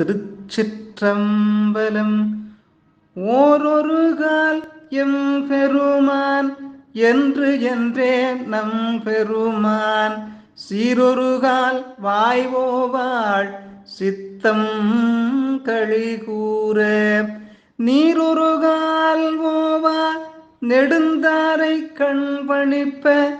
திருச்சிற்றம்பலம். ஓரொரு கால் எம் பெருமான் என்று என்றே நம் பெருமான். சீரொருகால் வாய்வோவாள் சித்தம் களிகூற நீரொருகால் ஓவா நெடுந்தாரை கண் பணிப்ப.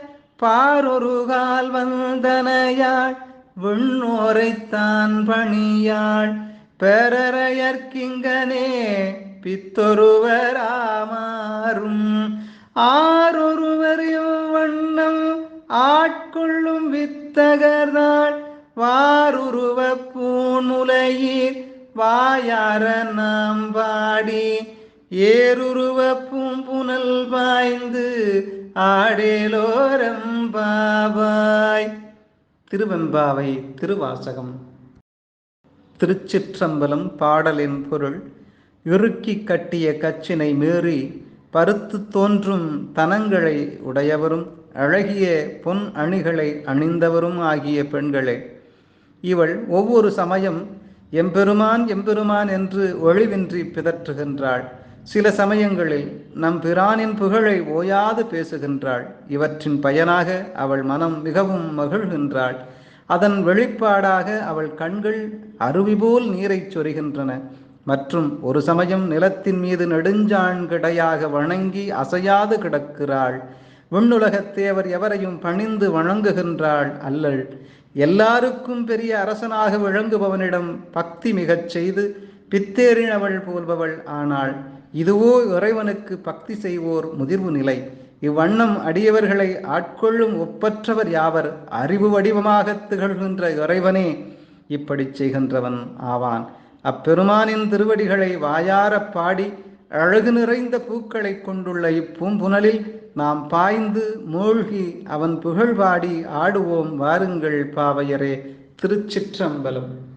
பாரொருகால் வந்தனையாள் விண்ணோரைத்தான் பணியாள் பெறரையற்கிங்கனே பித்தொருவராமாறும். ஆரொருவர் வண்ணம் ஆட்கொள்ளும் வித்தகர்தாள். வாருருவ பூமுலையீர் வாயார நாம் பாடி. ஏருருவ பூம்புனல் பாய்ந்து ஆடேலோரம் பாபாய் திருவெம்பாவை திருவாசகம். திருச்சிற்றம்பலம் பாடலின் பொருள் இறுக்கி கட்டிய கச்சினை மீறி பருத்து தோன்றும் தனங்களை உடையவரும் அழகிய பொன் அணிகளை அணிந்தவரும் ஆகிய பெண்களே. இவள் ஒவ்வொரு சமயம் எம்பெருமான் எம்பெருமான் என்று ஒழிவின்றி பிதற்றுகின்றாள். சில சமயங்களில் நம் பிரானின் புகழை ஓயாது பேசுகின்றாள். இவற்றின் பயனாக அவள் மனம் மிகவும் மகிழ்கின்றாள். அதன் வெளிப்பாடாக அவள் கண்கள் அருவி போல் நீரைச் சொரிகின்றன. மற்றும் ஒரு சமயம் நிலத்தின் மீது நெடுஞ்சாண்கிடையாக வணங்கி அசையாது கிடக்கிறாள். விண்ணுலகத் தேவர் எவரையும் பணிந்து வணங்குகின்றாள் அல்லள். எல்லாருக்கும் பெரிய அரசனாக விளங்குபவனிடம் பக்தி மிகச் செய்து பித்தேறினவள் போல்பவள் ஆனாள். இதுவோ இறைவனுக்கு பக்தி செய்வோர் முதிர்வு நிலை. இவ்வண்ணம் அடியவர்களை ஆட்கொள்ளும் ஒப்பற்றவர் யாவர்? அறிவு வடிவமாக திகழ்கின்ற இறைவனே. இப்படி செய்கின்றவன் ஆவான். அப்பெருமானின் திருவடிகளை வாயாரப் பாடி அழகு நிறைந்த பூக்களை கொண்டுள்ள இப்பூம்புனலில் நாம் பாய்ந்து மூழ்கி அவன் புகழ்வாடி ஆடுவோம் வாருங்கள் பாவையரே. திருச்சிற்றம்பலம்.